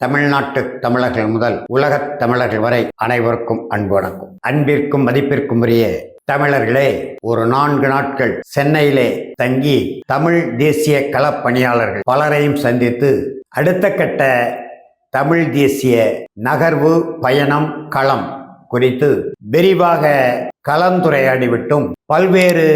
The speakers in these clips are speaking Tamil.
தமிழ்நாட்டு தமிழர்கள் முதல் உலகத் தமிழர்கள் வரை அனைவருக்கும் அன்பு வணக்கம். அன்பிற்கும் மதிப்பிற்கும் உரிய தமிழர்களே ஒரு நான்கு நாட்கள் சென்னையிலே தங்கி தமிழ் தேசிய களப்பணியாளர்கள் பலரையும் சந்தித்து அடுத்த கட்ட தமிழ் தேசிய நகர்வு பயணம் களம் குறித்து விரிவாக கலந்துரையாடிவிட்டும் பல்வேறு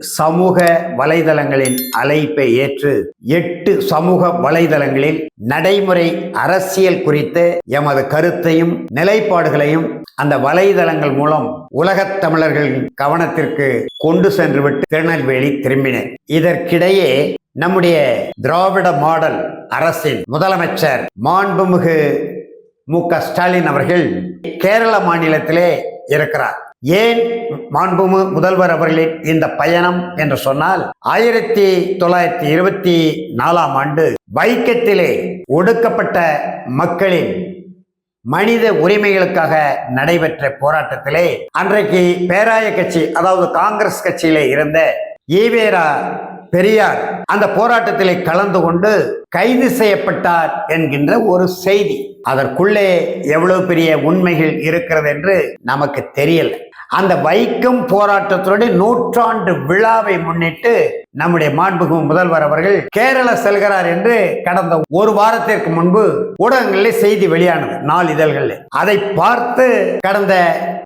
சமூக வலைதளங்களின் அழைப்பை ஏற்று எட்டு சமூக வலைதளங்களில் நடைமுறை அரசியல் குறித்த எமது கருத்தையும் நிலைப்பாடுகளையும் அந்த வலைதளங்கள் மூலம் உலகத் தமிழர்களின் கவனத்திற்கு கொண்டு சென்றுவிட்டு திருநெல்வேலி திரும்பினேன். இதற்கிடையே நம்முடைய திராவிட மாடல் அரசின் முதலமைச்சர் மாண்புமிகு மு க ஸ்டாலின் அவர்கள் கேரள மாநிலத்திலே இருக்கிறார். ஏன் மாண்புமு முதல்வர் அவர்களின் இந்த பயணம் என்று சொன்னால் ஆயிரத்தி தொள்ளாயிரத்தி இருபத்தி நாலாம் ஆண்டு வைக்கத்திலே ஒடுக்கப்பட்ட மக்களின் மனித உரிமைகளுக்காக நடைபெற்ற போராட்டத்திலே அன்றைக்கு பேராய கட்சி அதாவது காங்கிரஸ் கட்சியிலே இருந்த ஈவேரா பெரியார் அந்த போராட்டத்திலே கலந்து கொண்டு கைது செய்யப்பட்டார் என்கின்ற ஒரு செய்தி. அதற்குள்ளே எவ்வளவு பெரிய உண்மைகள் இருக்கிறது என்று நமக்கு தெரியல. அந்த வைக்கம் போராட்டத்தினுடைய நூற்றாண்டு விழாவை முன்னிட்டு நம்முடைய மாண்புகு முதல்வர் அவர்கள் கேரள செல்கிறார் என்று கடந்த ஒரு வாரத்திற்கு முன்பு ஊடகங்களில் செய்தி வெளியானது நாளிதழ்களில் அதை பார்த்து கடந்த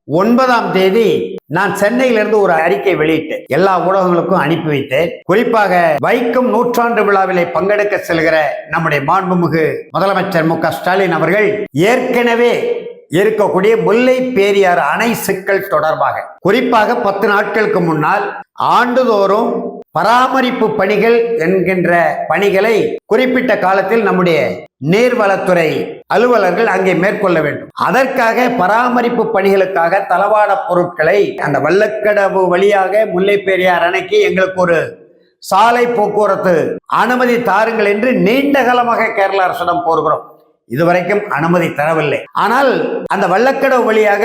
ஒன்பதாம் தேதி நான் சென்னையிலிருந்து ஒரு அறிக்கை வெளியிட்டேன். எல்லா ஊடகங்களுக்கும் அனுப்பி வைத்தேன். குறிப்பாக வைக்கம் நூற்றாண்டு விழாவிலே பங்கெடுக்க செல்கிற நம்முடைய மாண்புமிகு முதலமைச்சர் மு க ஸ்டாலின் அவர்கள் ஏற்கனவே இருக்கக்கூடிய முல்லை பேரியார் அணை சிக்கல் தொடர்பாக. குறிப்பாக பத்து நாட்களுக்கு முன்னால் ஆண்டுதோறும் பராமரிப்பு பணிகள் என்கின்ற பணிகளை குறிப்பிட்ட காலத்தில் நம்முடைய நீர்வளத்துறை அலுவலர்கள் அங்கே மேற்கொள்ள வேண்டும். அதற்காக பராமரிப்பு பணிகளுக்காக தளவாட பொருட்களை அந்த வல்லக்கடவு வழியாக முல்லை பெரியார் அணைக்கு எங்களுக்கு ஒரு சாலை போக்குவரத்து அனுமதி தாருங்கள் என்று நீண்ட காலமாக கேரள அரசிடம் கோருகிறோம். இதுவரைக்கும் அனுமதி தரவில்லை. ஆனால் அந்த வள்ளக்கடவு வழியாக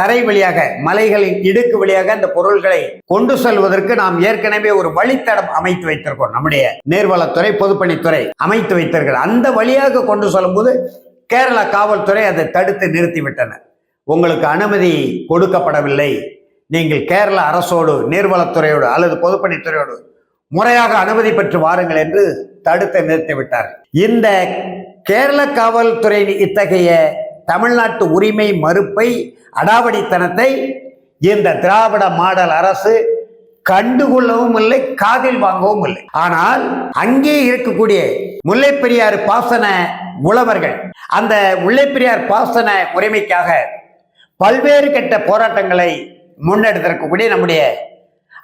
தரை வழியாக மலைகளின் இடுக்கு வழியாக அந்த பொருள்களை கொண்டு செல்வதற்கு நாம் ஏற்கனவே ஒரு வழித்தடம் அமைத்து வைத்திருக்கோம். நம்முடைய நீர்வளத்துறை பொதுப்பணித்துறை அமைத்து வைத்திருக்கிற அந்த வழியாக கொண்டு செல்லும்போது கேரளா காவல்துறை அதை தடுத்து நிறுத்திவிட்டனர் உங்களுக்கு அனுமதி கொடுக்கப்படவில்லை. நீங்கள் கேரள அரசோடு நீர்வளத்துறையோடு அல்லது பொதுப்பணித்துறையோடு முறையாக அனுமதி பெற்று வாருங்கள் என்று தடுத்து நிறுத்திவிட்டார் இந்த கேரள காவல்துறையின் இத்தகைய தமிழ்நாட்டு உரிமை மறுப்பை அடாவடித்தனத்தை இந்த திராவிட மாடல் அரசு கண்டுகொள்ளவும் இல்லை காதில் வாங்கவும் இல்லை. ஆனால் அங்கே இருக்கக்கூடிய முல்லைப்பெரியாறு பாசன உழவர்கள் அந்த முல்லைப்பெரியார் பாசன உரிமைக்காக பல்வேறு கட்ட போராட்டங்களை முன்னெடுத்திருக்கக்கூடிய நம்முடைய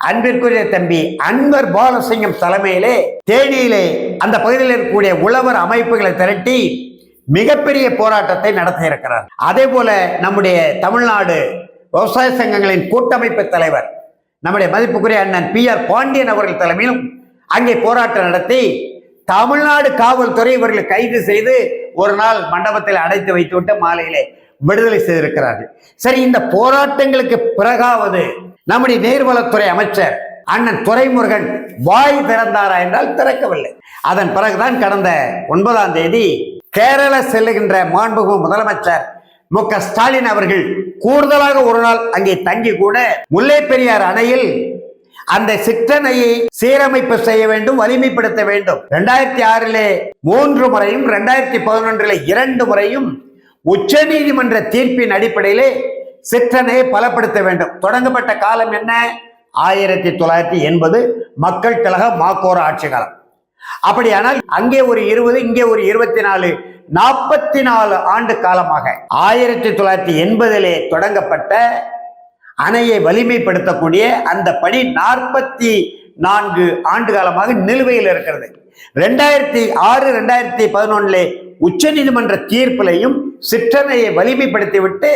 அன்பிற்குரிய தம்பி அன்வர் பாலசிங்கம் தலைமையிலே தேனியிலே அந்த பகுதியில் இருக்கக்கூடிய உழவர் அமைப்புகளை திரட்டி மிகப்பெரிய போராட்டத்தை நடத்த இருக்கிறார். அதே போல நம்முடைய தமிழ்நாடு விவசாய சங்கங்களின் கூட்டமைப்பு தலைவர் நம்முடைய மதிப்புக்குரிய அண்ணன் பி ஆர் பாண்டியன் அவர்கள் தலைமையிலும் அங்கே போராட்டம் நடத்தி தமிழ்நாடு காவல்துறை இவர்களை கைது செய்து ஒரு நாள் மண்டபத்தில் அடைத்து வைத்துவிட்டு மாலையிலே விடுதலை செய்திருக்கிறார்கள். சரி இந்த போராட்டங்களுக்கு பிறகாவது நம்முடைய நீர்வளத்துறை அமைச்சர் அண்ணன் துரைமுருகன் வாய் திறந்தாரா என்றால் திறக்கவில்லை. அதன் பிறகுதான் கடந்த ஒன்பதாம் தேதி கேரள செல்லுகின்ற மாண்புகு முதலமைச்சர் மு க ஸ்டாலின் அவர்கள் கூடுதலாக ஒரு நாள் அங்கே தங்கி கூட முல்லை பெரியார் அணையில் அந்த சிற்றணையை சீரமைப்பு செய்ய வேண்டும் வலிமைப்படுத்த வேண்டும். இரண்டாயிரத்தி ஆறிலே மூன்று முறையும் இரண்டாயிரத்தி பதினொன்றிலே இரண்டு முறையும் உச்ச நீதிமன்ற தீர்ப்பின் அடிப்படையிலே சிற்றனையை பலப்படுத்த வேண்டும். தொடங்கப்பட்ட காலம் என்ன? ஆயிரத்தி தொள்ளாயிரத்தி எண்பது மக்கள் கழக மாக்கோர ஆட்சி காலம். அப்படியானால் அங்கே ஒரு இருபது இங்கே ஒரு இருபத்தி நாலு நாற்பத்தி நாலு ஆண்டு காலமாக ஆயிரத்தி தொள்ளாயிரத்தி எண்பதிலே தொடங்கப்பட்ட அணையை வலிமைப்படுத்தக்கூடிய அந்த பணி நாற்பத்தி நான்கு ஆண்டு காலமாக நிலுவையில் இருக்கிறது. ரெண்டாயிரத்தி ஆறு ரெண்டாயிரத்தி பதினொன்னுல உச்ச நீதிமன்ற தீர்ப்பிலையும் சிற்றணையை வலிமைப்படுத்திவிட்டு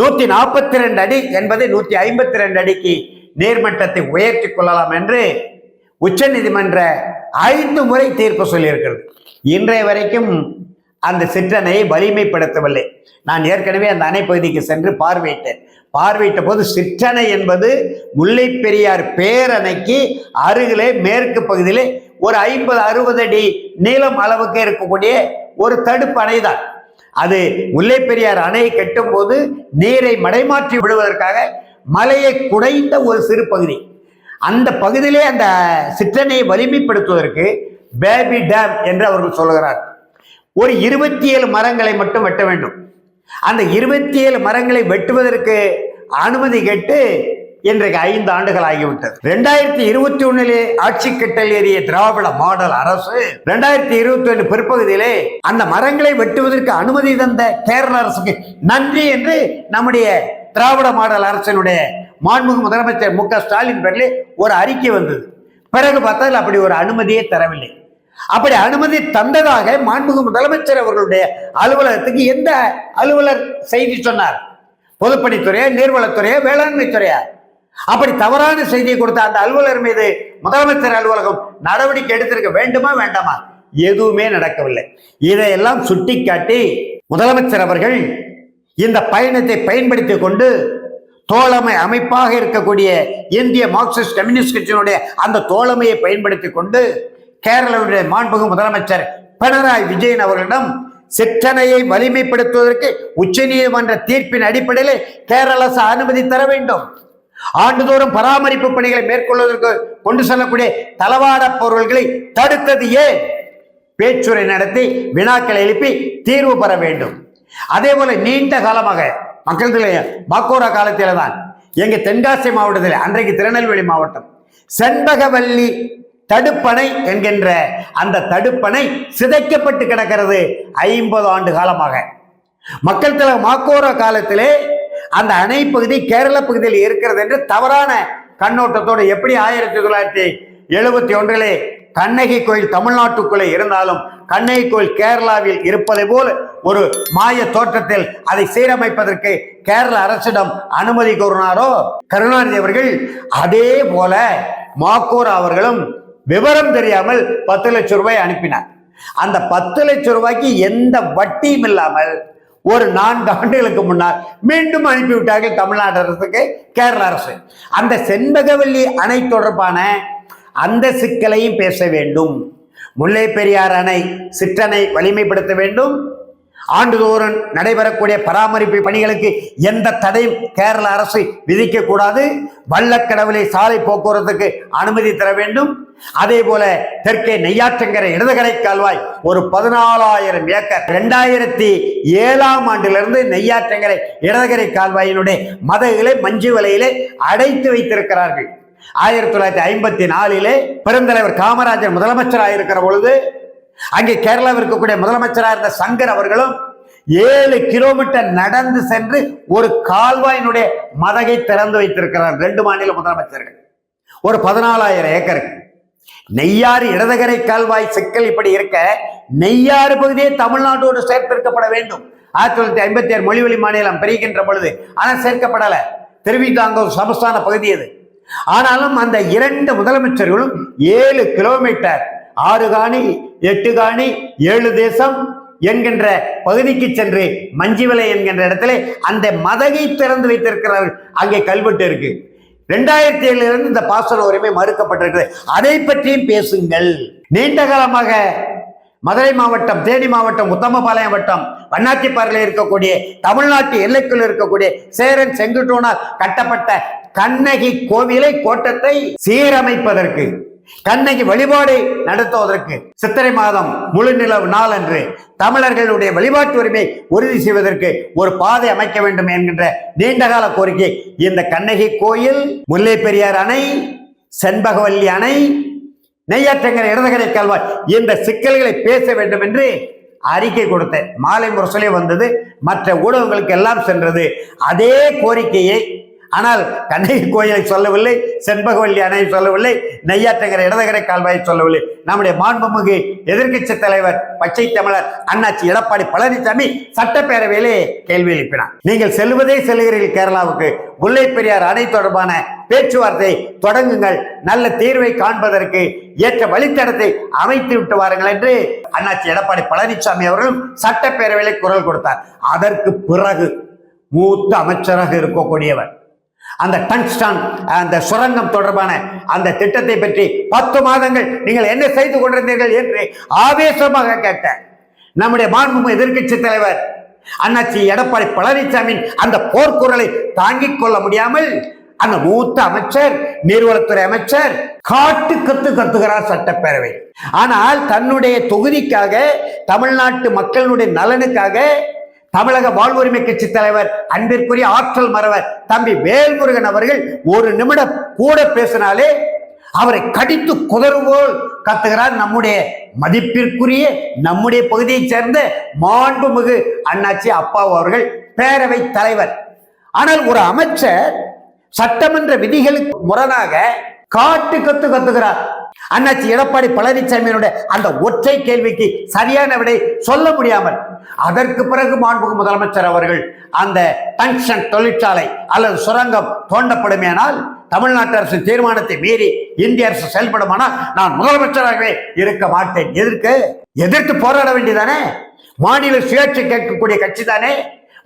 நூத்தி நாற்பத்தி ரெண்டு அடி என்பதை நூத்தி ஐம்பத்தி ரெண்டு அடிக்கு நீர்மட்டத்தை உயர்த்தி கொள்ளலாம் என்று உச்ச நீதிமன்ற ஐந்து முறை தீர்ப்பு சொல்லியிருக்கிறது. இன்றைய வரைக்கும் அந்த சிற்றணையை வலிமைப்படுத்தவில்லை. நான் ஏற்கனவே அந்த அணை பகுதிக்கு சென்று பார்வையிட்டேன். பார்வையிட்ட போது சிற்றணை என்பது முல்லை பெரியார் பேரணைக்கு அருகிலே மேற்கு பகுதியிலே ஒரு ஐம்பது அறுபது அடி நீளம் அளவுக்கு இருக்கக்கூடிய ஒரு தடுப்பு அணைதான். அது முல்லை பெரியார் அணையை கட்டும் போது நீரை மடைமாற்றி விடுவதற்காக மலையை குடைந்த ஒரு சிறு பகுதி. அந்த பகுதியிலே அந்த சிற்றணையை வலிமைப்படுத்துவதற்கு பேபி டேம் என்று அவர்கள் சொல்லுகிறார். ஒரு இருபத்தி ஏழு மரங்களை மட்டும் வெட்ட வேண்டும். அந்த இருபத்தி ஏழு மரங்களை வெட்டுவதற்கு அனுமதி கேட்டு இன்றைக்கு ஐந்து ஆண்டுகள் ஆகிவிட்டது ரெண்டாயிரத்தி இருபத்தி ஒன்னிலே ஆட்சி கட்டல் ஏறிய திராவிட மாடல் அரசு ரெண்டாயிரத்தி இருபத்தி ஒன்று பிற்பகுதியிலே அந்த மரங்களை வெட்டுவதற்கு அனுமதி தந்த கேரள அரசுக்கு நன்றி என்று நம்முடைய திராவிட மாடல் அரசினுடைய மாண்புமிகு முதலமைச்சர் மு க ஸ்டாலின் பேரில் ஒரு அறிக்கை வந்தது. பிறகு பார்த்தால் அப்படி ஒரு அனுமதியே தரவில்லை. அப்படி அனுமதி தந்ததாக மாண்புமிகு முதலமைச்சர் அவர்களுடைய அலுவலகத்துக்கு எந்த அலுவலர் செய்தி சொன்னார்? பொதுப்பணித்துறையா நீர்வளத்துறையா வேளாண்மை துறையா அப்படி தவறான செய்தியை கொடுத்த அந்த அலுவலர் மீது முதலமைச்சர் அலுவலகம் நடவடிக்கை எடுத்திருக்க வேண்டுமா வேண்டாமா? எதுவுமே நடக்கவில்லை. இதையெல்லாம் சுட்டிக்காட்டி முதலமைச்சர் அவர்கள் இந்த பயணத்தை பயன்படுத்திக் கொண்டு தோழமை அமைப்பாக இருக்கக்கூடிய இந்திய மார்க்சிஸ்ட் கம்யூனிஸ்ட் கட்சியினுடைய அந்த தோழமையை பயன்படுத்திக் கொண்டு கேரளாவுடைய மாண்புகு முதலமைச்சர் பினராயி விஜயன் அவர்களிடம் சிற்றனையை வலிமைப்படுத்துவதற்கு உச்சநீதிமன்ற தீர்ப்பின் அடிப்படையில் கேரள அரசு அனுமதி தர வேண்டும். ஆண்டுதோறும் பராமரிப்பு பணிகளை மேற்கொள்வதற்கு கொண்டு செல்லக்கூடிய தளவாட பொருள்களை தடுத்தது ஏன்? பேச்சுரை நடத்தி வினாக்களை எழுப்பி தீர்வு பெற வேண்டும். அதே போல நீண்ட காலமாக மக்கள் பாக்கோரா காலத்தில தான் எங்க தென்காசி மாவட்டத்தில் அன்றைக்கு திருநெல்வேலி மாவட்டம் செண்பகவல்லி தடுப்பணை என்கின்ற அந்த தடுப்பணை சிதைக்கப்பட்டு கிடக்கிறது ஐம்பது ஆண்டு காலமாக. மக்கள் தலைவர் மாக்கோர காலத்திலே அந்த அணை பகுதி கேரள பகுதியில் இருக்கிறது என்று தவறான கண்ணோட்டத்தோடு எப்படி ஆயிரத்தி தொள்ளாயிரத்தி எழுபத்தி ஒன்றிலே கண்ணகி கோயில் தமிழ்நாட்டுக்குள்ளே இருந்தாலும் கண்ணகி கோயில் கேரளாவில் இருப்பதை போல் ஒரு மாய தோற்றத்தில் அதை சீரமைப்பதற்கு கேரள அரசிடம் அனுமதி கோரினாரோ? கருணாநிதி அவர்கள் அதே போல மாக்கோரா அவர்களும் விவரம் தெரியாமல் பத்து லட்சம் ரூபாய் அனுப்பினார். அந்த பத்து லட்சம் ரூபாய்க்கு எந்த வட்டியும் இல்லாமல் ஒரு நான்கு ஆண்டுகளுக்கு முன்னால் மீண்டும் அனுப்பிவிட்டார்கள் தமிழ்நாடு அரசுக்கு கேரள அரசு. அந்த செண்பகவல்லி அணை தொடர்பான அந்த சிக்கலையும் பேச வேண்டும். முல்லை பெரியார் அணை சிற்றணை வலிமைப்படுத்த வேண்டும். ஆண்டுதோறும் நடைபெறக்கூடிய பராமரிப்பு பணிகளுக்கு எந்த தடையும் கேரள அரசு விதிக்க கூடாது வள்ளக்கடவுளை சாலை போக்குவரத்துக்கு அனுமதி தர வேண்டும். அதே போல தெற்கே நெய்யாற்றங்கரை இடதுகரை கால்வாய் ஒரு பதினாலாயிரம் ஏக்கர். இரண்டாயிரத்தி ஏழாம் ஆண்டிலிருந்து நெய்யாற்றங்கரை இடதுகரை கால்வாயினுடைய மதகுகளை மஞ்சு வலையிலே அடைத்து வைத்திருக்கிறார்கள். ஆயிரத்தி தொள்ளாயிரத்தி ஐம்பத்தி நாலிலே பெருந்தலைவர் காமராஜர் முதலமைச்சராக இருக்கிற பொழுது அங்கே கேரளாவில் இருக்கக்கூடிய முதலமைச்சராக இருந்த சங்கர் அவர்களும் ஏழு கிலோமீட்டர் நடந்து சென்று ஒரு கால்வாயினுடைய மதகை திறந்து வைத்திருக்கிறார். ரெண்டு மாநில முதலமைச்சர்கள். ஒரு பதினாலாயிரம் ஏக்கருக்கு. நெய்யாறு இடதுகரை கால்வாய் சிக்கல் இப்படி இருக்க நெய்யாறு பகுதியே தமிழ்நாட்டோடு சேர்த்திருக்கப்பட வேண்டும். ஆயிரத்தி தொள்ளாயிரத்தி ஐம்பத்தி ஆறு மொழிவெளி மாநிலம் பெருகின்ற பொழுது ஆனால் சேர்க்கப்படலை. தெரிவித்தாங்க சமஸ்தான பகுதி அது. ஆனாலும் அந்த இரண்டு முதலமைச்சர்களும் ஏழு கிலோமீட்டர் ஆறு காணி எட்டு காணி ஏழு தேசம் என்கின்ற பகுதிக்கு சென்று மஞ்சிவலை என்கின்ற இடத்துல அந்த மதகை திறந்து வைத்திருக்கிறார்கள். அங்கே கல்வெட்டு இருக்கு. ரெண்டாயிரத்தி ஏழுல இருந்து இந்த பாசன உரிமை மறுக்கப்பட்டிருக்கிறது. அதை பற்றியும் பேசுங்கள். நீண்ட காலமாக மதுரை மாவட்டம் தேனி மாவட்டம் உத்தமபாளையம் வட்டம் வண்ணாத்திப்பாறையில் இருக்கக்கூடிய தமிழ்நாட்டு எல்லைக்குள் இருக்கக்கூடிய சேரன் செங்குட்டோனால் கட்டப்பட்ட கண்ணகி கோவிலை கோட்டத்தை சீரமைப்பதற்கு கண்ணகி வழிபாடு நடத்துவதற்கு சித்திரை மாதம் முழு நிலவு நாள் அன்று தமிழர்களுடைய வழிபாட்டு உரிமை உறுதி செய்வதற்கு ஒரு பாதை அமைக்க வேண்டும் என்கின்ற நீண்டகால கோரிக்கை. இந்த கண்ணகி கோயில் முல்லை பெரியார் அணை செண்பகவல்லி அணை நெய்யாற்றங்கரை இடதுகரை கல்வாய் இந்த சிக்கல்களை பேச வேண்டும் என்று அறிக்கை கொடுத்தேன். மாலை முரசலே வந்தது. மற்ற ஊடகங்களுக்கு எல்லாம் சென்றது. அதே கோரிக்கையை ஆனால் கண்ணகி கோயிலை சொல்லவில்லை செண்பகவல்லி அணையை சொல்லவில்லை நெய்யாற்றங்கர இடதுகரை கால்வாயை சொல்லவில்லை. நம்முடைய மாண்புமிகு எதிர்க்கட்சி தலைவர் பச்சை தமிழர் அண்ணாச்சி எடப்பாடி பழனிசாமி சட்டப்பேரவையிலே கேள்வி எழுப்பினார். நீங்கள் செல்வதே செல்கிறீர்கள் கேரளாவுக்கு. முல்லை பெரியார் அணை தொடர்பான பேச்சுவார்த்தை தொடங்குங்கள். நல்ல தீர்வை காண்பதற்கு ஏற்ற வழித்தடத்தை அமைத்து விட்டு வாருங்கள் என்று அண்ணாச்சி எடப்பாடி பழனிசாமி அவர்களும் சட்டப்பேரவையிலே குரல் கொடுத்தார். அதற்கு பிறகு மூத்த அமைச்சராக இருக்கக்கூடியவர் அந்த டங்ஸ்டான் அந்த சுரங்கம் தொடர்பான அந்த திட்டத்தை பற்றி பத்து மாதங்கள் நீங்கள் என்ன செய்து கொண்டிருந்தீர்கள் என்று ஆவேசமாக கேட்டேன். நம்முடைய மாண்புமிகு எதிர்க்கட்சி தலைவர் அண்ணாச்சி எடப்பாடி பழனிசாமியின் அந்த போர்க்குரலை தாங்கிக் கொள்ள முடியாமல் அந்த மூத்த அமைச்சர் நீர்வளத்துறை அமைச்சர் காட்டு கத்து கத்துகிறார் சட்டப்பேரவை. ஆனால் தன்னுடைய தொகுதிக்காக தமிழ்நாட்டு மக்களுடைய நலனுக்காக தமிழக வாழ்வுரிமை கட்சி தலைவர் அன்பிற்குரிய ஆற்றல் மறவர் தம்பி வேல்முருகன் அவர்கள் ஒரு நிமிடம் கூட பேசினாலே அவரை கடித்து குதறுபோல் கத்துகிறார் நம்முடைய மதிப்பிற்குரிய நம்முடைய பகுதியைச் சேர்ந்த மாண்புமிகு அண்ணாச்சி அப்பா அவர்கள் பேரவை தலைவர். ஆனால் ஒரு அமைச்சர் சட்டமன்ற விதிகளுக்கு முரணாக காட்டு கத்து கத்துகிறார். அண்ணாச்சி எடப்பாடி பழனிசாமியினுடைய அந்த ஒற்றை கேள்விக்கு சரியான விடை சொல்ல முடியாமல் அதற்கு பிறகு மாண்புகு முதலமைச்சர் அவர்கள் அந்த டங்ஷன் தொழிற்சாலை அல்லது சுரங்கம் தோண்டப்படுமேனால் தமிழ்நாட்டு அரசு தீர்மானத்தை மீறி இந்திய அரசு செயல்படுமானால் நான் முதலமைச்சராகவே இருக்க மாட்டேன். எதிர்க்க எதிர்த்து போராட வேண்டியதானே? மாநில சுயாட்சி கேட்கக்கூடிய கட்சி தானே?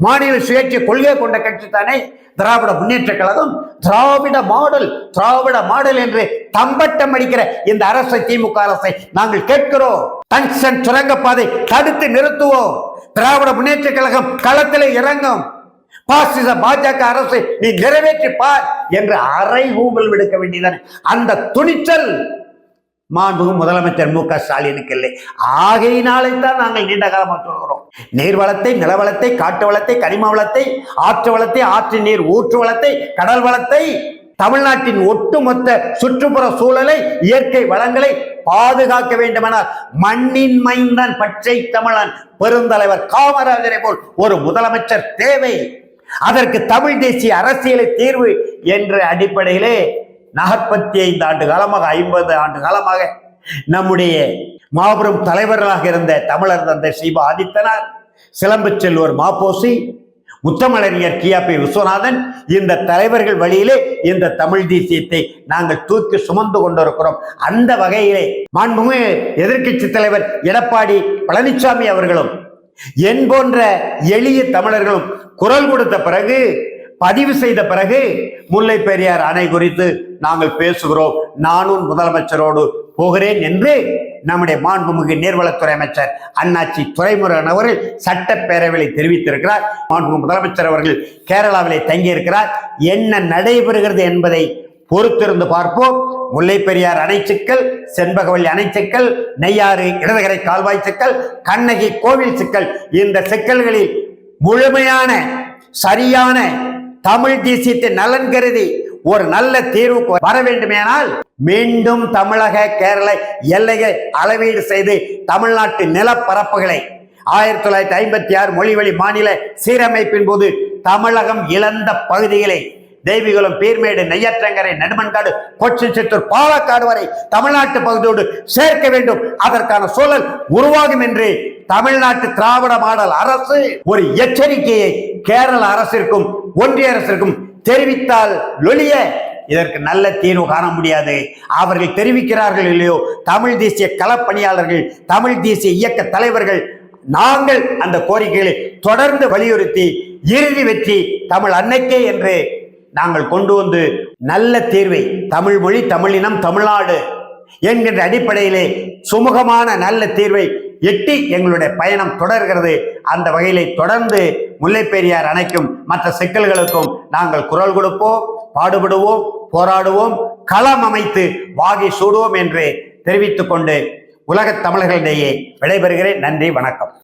மாநில சுயேட்சை கொள்கை கொண்ட கட்சி தானே திராவிட முன்னேற்ற கழகம்? திராவிட மாடல் திராவிட மாடல் என்று தம்பட்டம் அடிக்கிற இந்த அரசை திமுக அரசை நாங்கள் கேட்கிறோம். டங்ஷன் சுரங்கப்பாதை தடுத்து நிறுத்துவோம். திராவிட முன்னேற்ற கழகம் களத்தில் இறங்கும். பாசிச பாஜக அரசை நீ நிறைவேற்றி பார் என்று அரை ஊம்பல் விடுக்க வேண்டியதானே. அந்த துணிச்சல் மாண்புகு முதலமைச்சர் மு க ஸ்டாலினுக்கு இல்லை. ஆகையினாலே தான் நாங்கள் நீண்ட காலமாக சொல்கிறோம் நீர்வளத்தை நிலவளத்தை காட்டு வளத்தை கனிம வளத்தை ஆற்று வளத்தை ஆற்று நீர் ஊற்று வளத்தை கடல் வளத்தை தமிழ்நாட்டின் ஒட்டுமொத்த சுற்றுப்புற சூழலை இயற்கை வளங்களை பாதுகாக்க வேண்டுமெனால் மண்ணின் மைந்தன் பச்சை தமிழன் பெருந்தலைவர் காமராஜரை போல் ஒரு முதலமைச்சர் தேவை. அதற்கு தமிழ் தேசிய அரசியலை தீர்வு என்ற அடிப்படையிலே நாற்பத்தி ஐந்து ஆண்டு காலமாக ஐம்பது ஆண்டு காலமாக நம்முடைய மாபெரும் தலைவர்களாக இருந்த தமிழர் தந்தை சீபா ஆதித்தனார் சிலம்பு செல்வர் மாப்போசி முத்தமிழறிஞர் கியாபி விஸ்வநாதன் இந்த தலைவர்கள் வழியிலே இந்த தமிழ் தேசியத்தை நாங்கள் தூக்கி சுமந்து கொண்டிருக்கிறோம். அந்த வகையிலே மாண்புமிகு எதிர்க்கட்சி தலைவர் எடப்பாடி பழனிசாமி அவர்களும் என் போன்ற எளிய தமிழர்களும் குரல் கொடுத்த பிறகு பதிவு செய்த பிறகு முல்லை பெரியார் அணை குறித்து நாங்கள் பேசுகிறோம். நானும் முதலமைச்சரோடு போகிறேன் என்று நம்முடைய மாண்புமிகு நீர்வளத்துறை அமைச்சர் அண்ணாச்சி துறைமுருகன் அவர்கள் சட்டப்பேரவையில் தெரிவித்திருக்கிறார். மாண்புமிகு முதலமைச்சர் அவர்கள் கேரளாவிலே தங்கியிருக்கிறார். என்ன நடைபெறுகிறது என்பதை பொறுத்திருந்து பார்ப்போம். முல்லை பெரியார் அணை சிக்கல் செண்பகவல்லி அணைச்சிக்கல் நெய்யாறு இடதுகரை கால்வாய் சிக்கல் கண்ணகி கோவில் சிக்கல் இந்த சிக்கல்களில் முழுமையான சரியான தமிழ் தேசியத்தை நலன் கருதி ஒரு நல்ல தீர்வுக்கு வர வேண்டுமேனால் மீண்டும் தமிழக கேரள எல்லையை அளவீடு செய்து தமிழ்நாட்டு நிலப்பரப்புகளை ஆயிரத்தி தொள்ளாயிரத்தி ஐம்பத்தி ஆறு மொழிவழி மாநில சீரமைப்பின் போது தமிழகம் இழந்த பகுதிகளை தெய்வீகுளம் பீர்மேடு நெய்யற்றங்கரை நெடுமன்காடு கொச்சி சித்தூர் பாலக்காடு வரை தமிழ்நாட்டு பகுதியோடு சேர்க்க வேண்டும். அதற்கான சூழல் உருவாகும் என்று தமிழ்நாட்டு திராவிட மாடல் அரசு ஒரு எச்சரிக்கையை கேரள அரசிற்கும் ஒன்றிய அரசிற்கும் தெரிவித்தால் லொலிய இதற்கு நல்ல தீர்வு காண முடியாது. அவர்கள் தெரிவிக்கிறார்கள் இல்லையோ? தமிழ் தேசிய களப்பணியாளர்கள் தமிழ் தேசிய இயக்க தலைவர்கள் நாங்கள் அந்த கோரிக்கைகளை தொடர்ந்து வலியுறுத்தி இறுதி வெற்றி தமிழ் அன்னைக்கே என்று நாங்கள் கொண்டு வந்து நல்ல தீர்வை தமிழ் மொழி தமிழினம் தமிழ்நாடு என்கின்ற அடிப்படையிலே சுமூகமான நல்ல தீர்வை எட்டி எங்களுடைய பயணம் தொடர்கிறது. அந்த வகையிலே தொடர்ந்து முல்லைப்பெரியார் அணைக்கும் மற்ற சிக்கல்களுக்கும் நாங்கள் குரல் கொடுப்போம் பாடுபடுவோம் போராடுவோம் களம் அமைத்து வாகி சூடுவோம் என்று தெரிவித்துக் கொண்டு உலகத் தமிழர்களிடையே விடைபெறுகிறேன். நன்றி வணக்கம்.